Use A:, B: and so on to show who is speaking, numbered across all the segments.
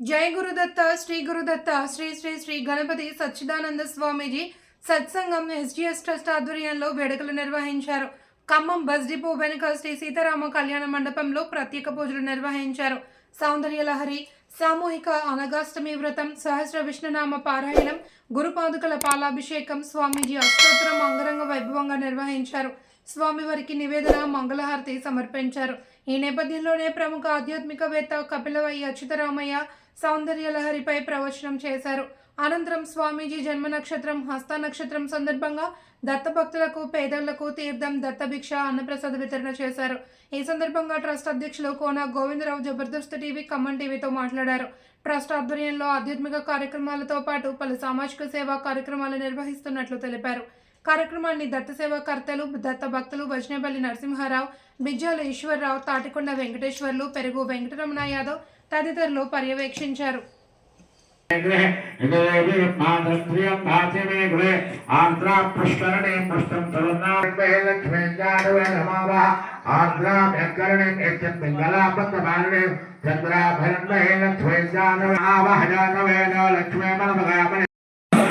A: జై గురుదత్త శ్రీ గురుదత్త శ్రీ శ్రీ శ్రీ గణపతి సచ్చిదానంద స్వామీజీ సత్సంగం SGS trust ఆధ్వర్యంలో వేడుకలు నిర్వహించారు. ఖమ్మం బస్ డిపో వెనుక శ్రీ సీతారామ కళ్యాణ మండపంలో ప్రత్యేక పూజలు నిర్వహించారు. సౌందర్య లహరి సామూహిక అనగాష్టమి వ్రతం సహస్ర విష్ణునామ పారాయణం గురుపాదుకల పాలాభిషేకం స్వామీజీ అష్టోత్తరం అంగరంగ వైభవంగా నిర్వహించారు. స్వామివారికి నివేదన మంగళహారతి సమర్పించారు. ఈ నేపథ్యంలోనే ప్రముఖ ఆధ్యాత్మికవేత్త కపిలవయ్య అచ్యుతరామయ్య సౌందర్య లహరిపై ప్రవచనం చేశారు. అనంతరం స్వామీజీ జన్మ నక్షత్రం హస్త నక్షత్రం సందర్భంగా దత్తభక్తులకు పేదలకు తీర్థం దత్తభిక్ష అన్నప్రసాద వితరణ చేశారు. ఈ సందర్భంగా ట్రస్ట్ అధ్యక్షులు కోన గోవిందరావు జబర్దస్త్ టీవీ ఖమ్మం టీవీతో మాట్లాడారు. ట్రస్ట్ ఆధ్వర్యంలో ఆధ్యాత్మిక కార్యక్రమాలతో పాటు పలు సామాజిక సేవా కార్యక్రమాలు నిర్వహిస్తున్నట్లు తెలిపారు. కార్యక్రమాన్ని దత్త సేవాకర్తలు దత్త భక్తులు వజ్నేపల్లి నరసింహారావు బిజ్జాల ఈశ్వరరావు తాటికొండ వెంకటేశ్వర్లు పెరుగు వెంకటరమణ యాదవ్ తదితరులు పర్యవేక్షించారు.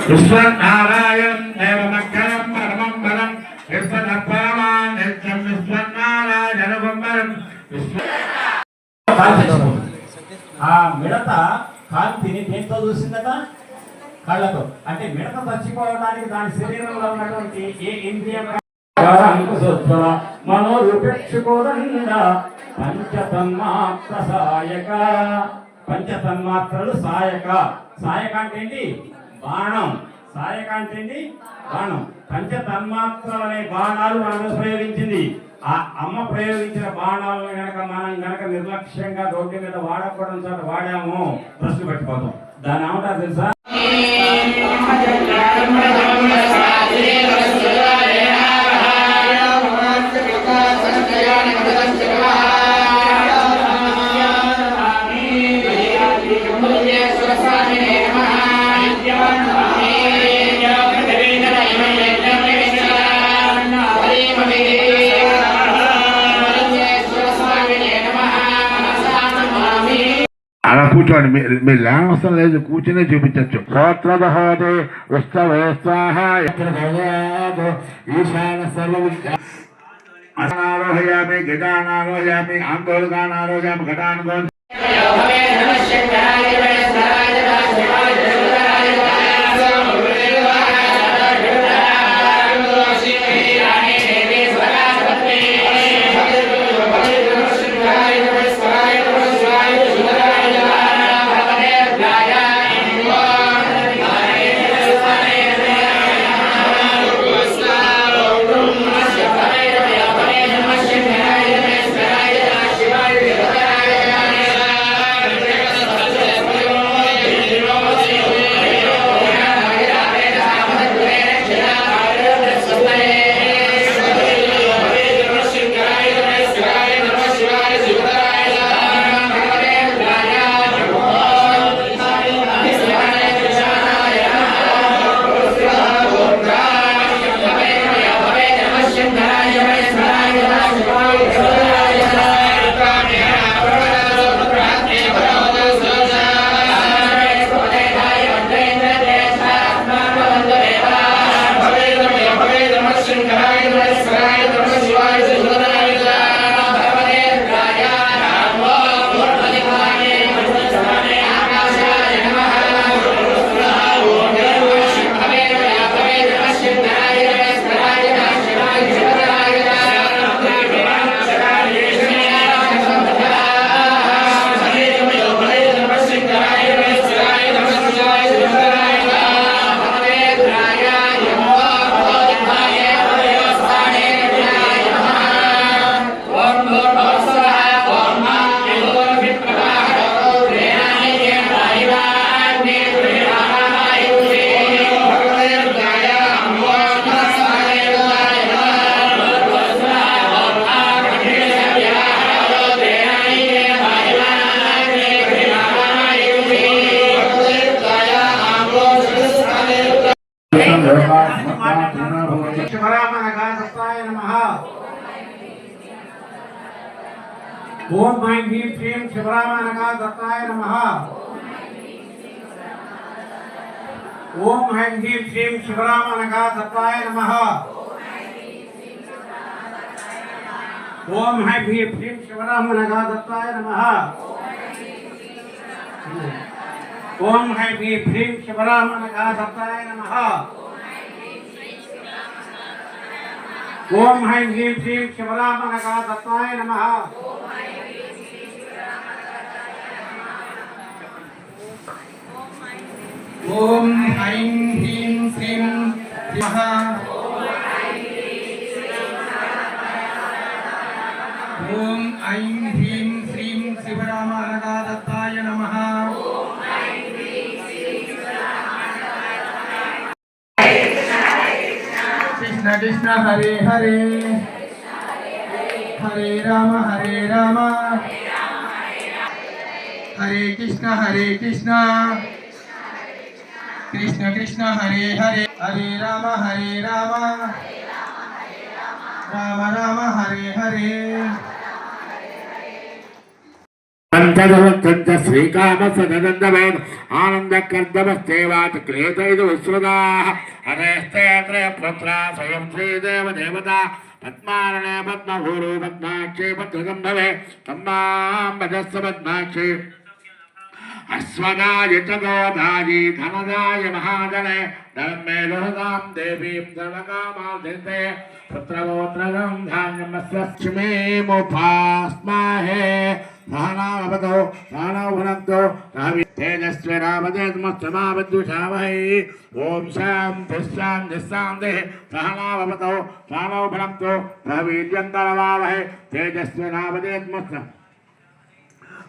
B: మాధుర్యం లక్ష్మీ
C: మిడత కాంతిని దేంతో చూసిందట? కళ్ళతో. అంటే మిడత చచ్చిపోవడానికి దాని శరీరంలో ఉన్నటువంటి ఏ ఇంద్రియం మనోరూపేక్షుకోదండ. పంచతన్మాత్ర సాయక. పంచతన్మాత్రలు సాయక. సాయక అంటే ఏంటి? బాణం. సాయక అంటే ఏంటి? బాణం. పంచతన్మాత్రలు అనే బాణాలు మనం మీద ప్రయోగించింది. ఆ అమ్మ ప్రయోగించిన బాణాలను గనక మనం గనక నిర్లక్ష్యంగా రోడ్డు మీద వాడకూడదు చోట వాడాము ప్రశ్న పెట్టిపోతాం. దాని ఏమంటారు తెలుసా?
B: అలా కూర్చోండి మీరు మీరు లేవవసరం లేదు కూర్చునే చూపించచ్చు గోత్రదహోదే ఉత్సవే స్వాహ ఈశాన సర్వ అనారోహయామి ఘటానారోహయామి ఆందోళనారోహయామి ఘటానుగో ఓం ఐం హ్రీం శ్రీం శివరామానగా దత్తాయ నమః
D: ఓం హ్రీం హ్రీం శ్రీం శివరామనగా దత్తాయ నమ ఓం హ్రీం హ్రీం శ్రీం శివరామనగా దత్తాయ నమ ఓం హ్రీం హ్రీం శ్రీం శివరామనగా దత్తాయ నమ ఓం హ్రీం హ్రీం శ్రీం శివరామనగా దత్తాయ నమ ఓం హ్రీం హ్రీం ॐ ऐं ह्रीं श्रीं नमः। ऐं ह्रीं श्रीं नमः। कृष्ण कृष्ण हरे हरे। हरे राम हरे राम। हरे कृष्ण हरे कृष्ण। హరే హరే హరే రామ హరే రామ. రామ రామ హరే హరే.
B: పంచదవత్తంచ శ్రీకామ సదనందవేద ఆనంద కర్దమస్తేవాచ క్లేత ఇది విశ్రుదా హరేస్తే పుత్ర స్వయం శ్రీదేవ దేవత. పద్మారణే పద్మభూరు పద్మాక్షి పద్మగంధవే. తమ్మాం భజస్వ పద్మాక్షి. अश्वदाय च गोदायि धनदाय महादले, धर्मे लोहदां देवीं सर्वकामाधिते पुत्रगोत्रगं धान्यमस्लक्ष्मीमुपास्महे सहनावतो सहनौभुनक्तो सहवि तेजस्विरामदेतमस्तमावद्युषावहै ॐ शान्तिः शान्तिः शान्तिः सहनावतो सहनौभुनक्तो सहवीर्यन्तरवावहै तेजस्विरामदेतमस्त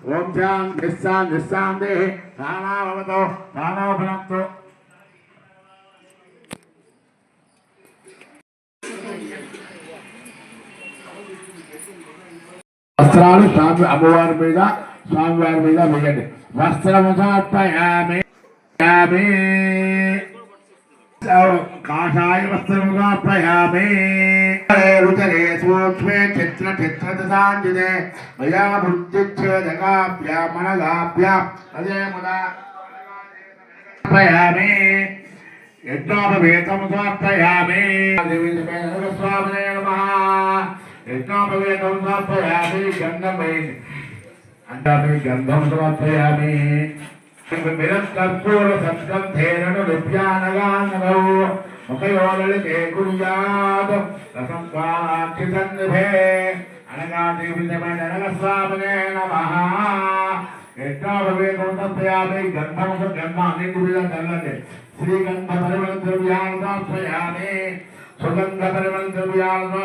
B: ఓం శాం నిస్సా శాంతి ప్రాణావతో సహనౌభునక్తో వస్త్రాలు స్వామి అమ్మవారి మీద స్వామివారి మీద వేయండి. వస్త్రము సమర్పయామి యామి. కాషాయ వస్త్రము సమర్పయామి రుచరే సూక్ష్మే చిత్ర చిత్ర దశాంజినే మయా బుద్ధిచ్ఛేదకాభ్యా మనగాభ్యా. అదే ముదా. సమర్పయామి యజ్ఞోపవేతం సమర్పయామి స్వామినే నమః. యజ్ఞోపవేతం సమర్పయామి గంధమై అంటామి గంధం సమర్పయామి విరస్కర్పూర సంస్కంధేనను రుప్యానగానగౌ ముఖయోలలితే కుర్యాద్ రసం స్వాక్షి సన్నిభే అనగా దీవితమైన అనగస్వామినే నమః యజ్ఞోపవేతం సమర్పయామి గంధం గంధాన్ని గుడిగా తల్లండి శ్రీగంధ పరిమళ ద్రవ్యాలు సమర్పయామి సుగంధ పరిమళ ద్రవ్యాలు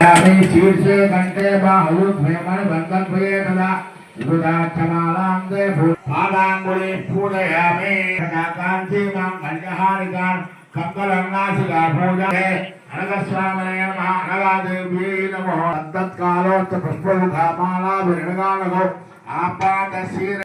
B: సమర్పయామి శీర్షే కంటే బాహు భయమని బంధన్వయే తదా. విబుధాక్షమాలాం దే పూజయామి. కాంతి కన్యహారికాన్ పూజే విరణగానగో ఆపాద శీర